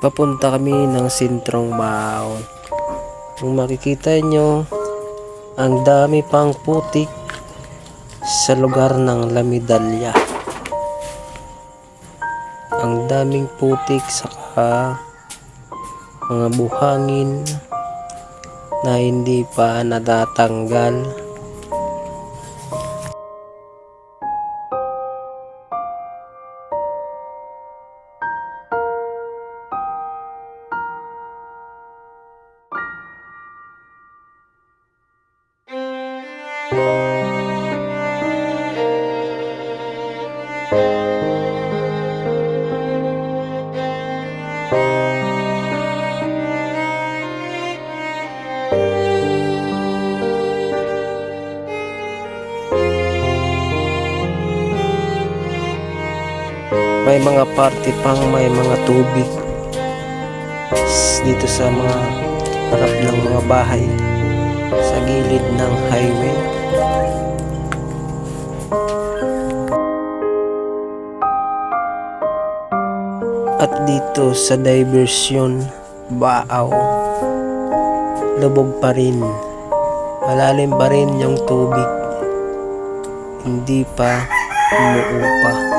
papunta kami ng sentrong baon. Kung makikita nyo, ang dami pang putik sa lugar ng Lamidalya. Ang daming putik saka mga buhangin na hindi pa natatanggal. May mga party pang may mga tubig dito sa mga harap ng mga bahay sa gilid ng highway. At dito sa diversion Baaw. Lubog pa rin. Malalim pa rin yung tubig. Hindi pa umuupa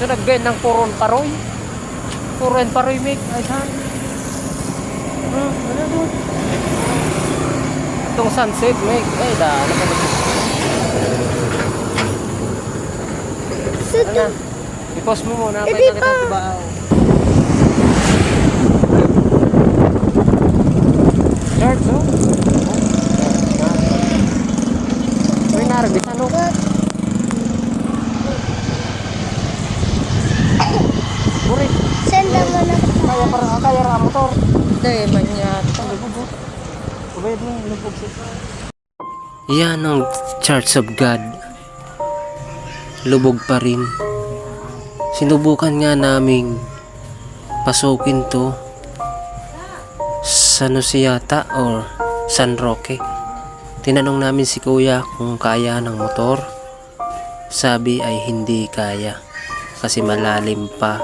So nag-bend ng puron paroy. Puron paroy make ay saan? Hmm, ano doon? Itong sunset make ay da ano pa ba? Sa Ano na? I-post mo muna Eh, kaya di nakita ba? ko ba? Church, oh? May narabis ano? Buri, Saan naman ako? kaya para kaya ra motor. Hindi, manyata. Yan ang Church of God. Lubog pa rin. Sinubukan nga naming pasukin to sa Nusiyata or San Roque. Tinanong namin si kuya kung kaya ng motor. Sabi ay hindi kaya kasi malalim pa.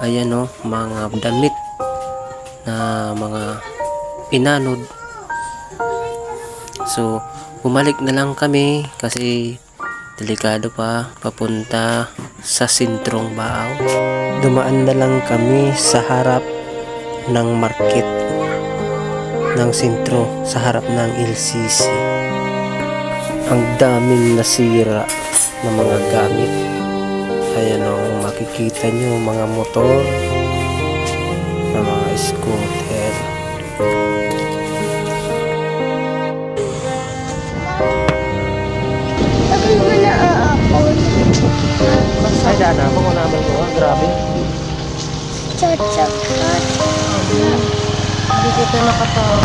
Ayan o, mga damit na mga inanod. So, bumalik na lang kami kasi delikado pa papunta sa sentrong Baaw. Dumaan na lang kami sa harap ng market ng sentro sa harap ng LCC. Ang daming nasira ng mga gamit. Ayan o, makikita nyo mga motor, scooter. Bakit mo na aapon? Ay, dada mo kung namin ko. Grabe. Chachak. Hindi kita nakatawa.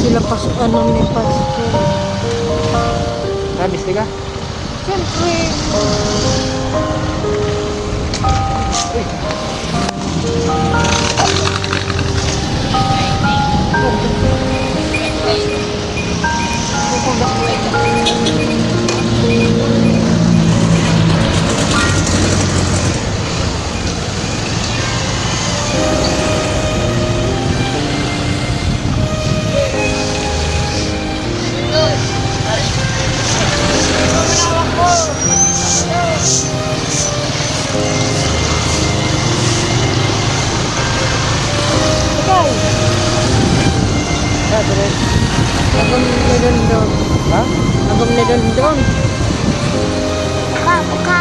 Sila pas ano ni Pastor. Grabe sila siyempre. Ha, dire. Agam ni Dondon. Ha? Agam ni Dondon. Buka, buka.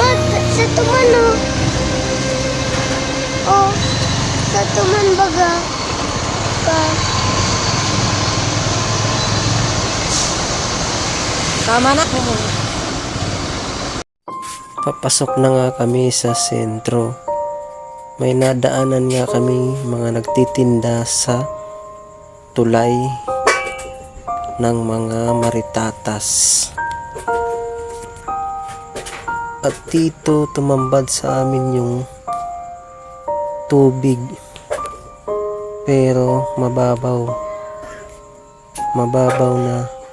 Oh, sa tuman oh. Oh, sa tuman baga. Ka. Tama na. Papasok na nga kami sa sentro. May nadaanan nga kami mga nagtitinda sa tulay ng mga maritatas. At dito tumambad sa amin yung tubig. Pero mababaw. Mababaw na.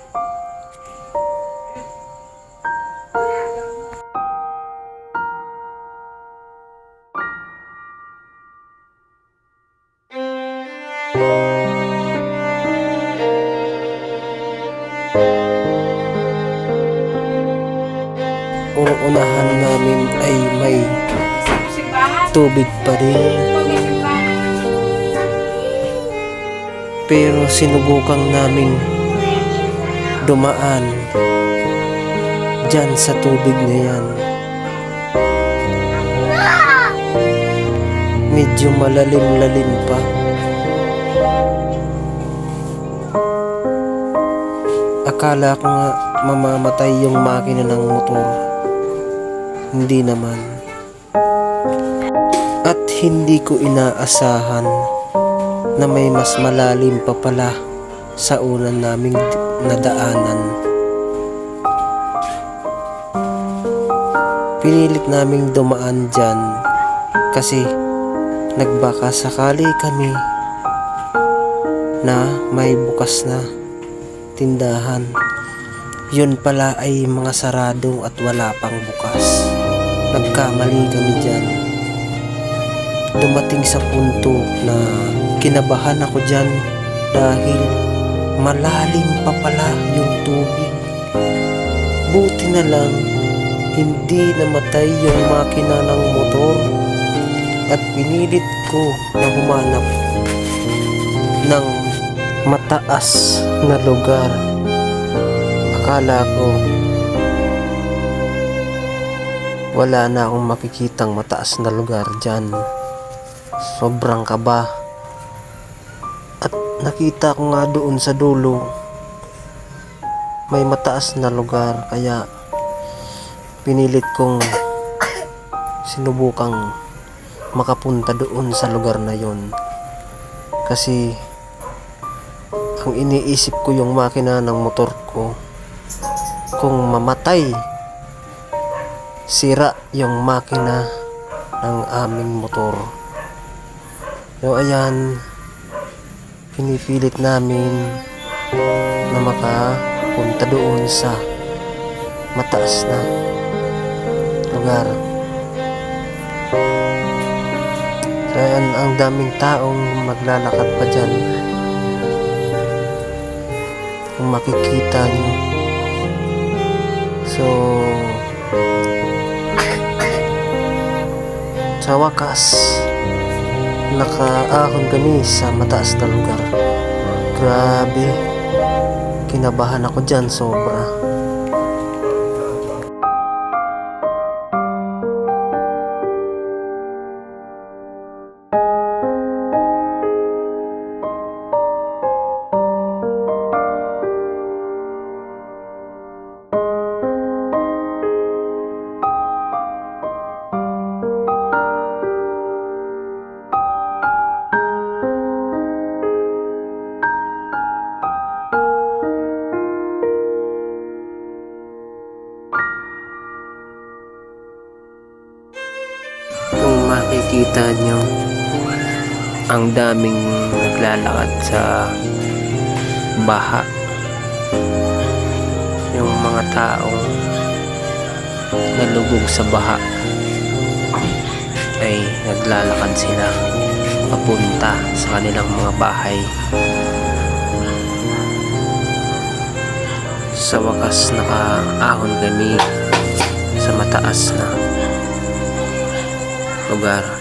Uunahan namin ay may tubig pa rin. Pero sinubukang namin dumaan dyan sa tubig na yan. Medyo malalim-lalim pa. Akala ko nga mamamatay yung makina ng motor. Hindi naman. At hindi ko inaasahan na may mas malalim pa pala sa unan naming nadaanan. Pinilit naming dumaan dyan kasi nagbaka sakali kami na may bukas na tindahan. Yun pala ay mga sarado at wala pang bukas. Nagkamali kami dyan. Dumating sa punto na kinabahan ako dyan dahil malalim pa pala yung tubig. Buti na lang hindi namatay yung makina ng motor at pinilit ko na humanap ng mataas na lugar. Akala ko wala na akong makikitang mataas na lugar dyan. Sobrang kaba. At nakita ko nga doon sa dulo may mataas na lugar kaya pinilit kong sinubukang makapunta doon sa lugar na yon kasi ang iniisip ko yung makina ng motor ko kung mamatay sira yung makina ng aming motor. So ayan. Pinipilit namin na makapunta doon sa mataas na lugar. Kaya ang daming taong maglalakad pa dyan. Kung makikita nyo so sa wakas nakaahon kami sa mataas na lugar. Grabe. Kinabahan ako dyan sobra makita nyo ang daming naglalakad sa baha. Yung mga taong nalubog sa baha ay naglalakad sila papunta sa kanilang mga bahay. Sa wakas nakaahon kami sa mataas na lugar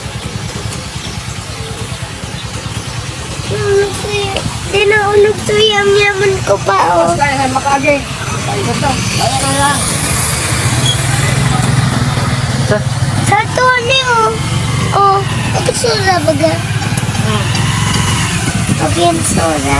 na ulog to yam yaman ko pa oh. Sa to ni oh. Oh, ito sura baga. Okay, soda.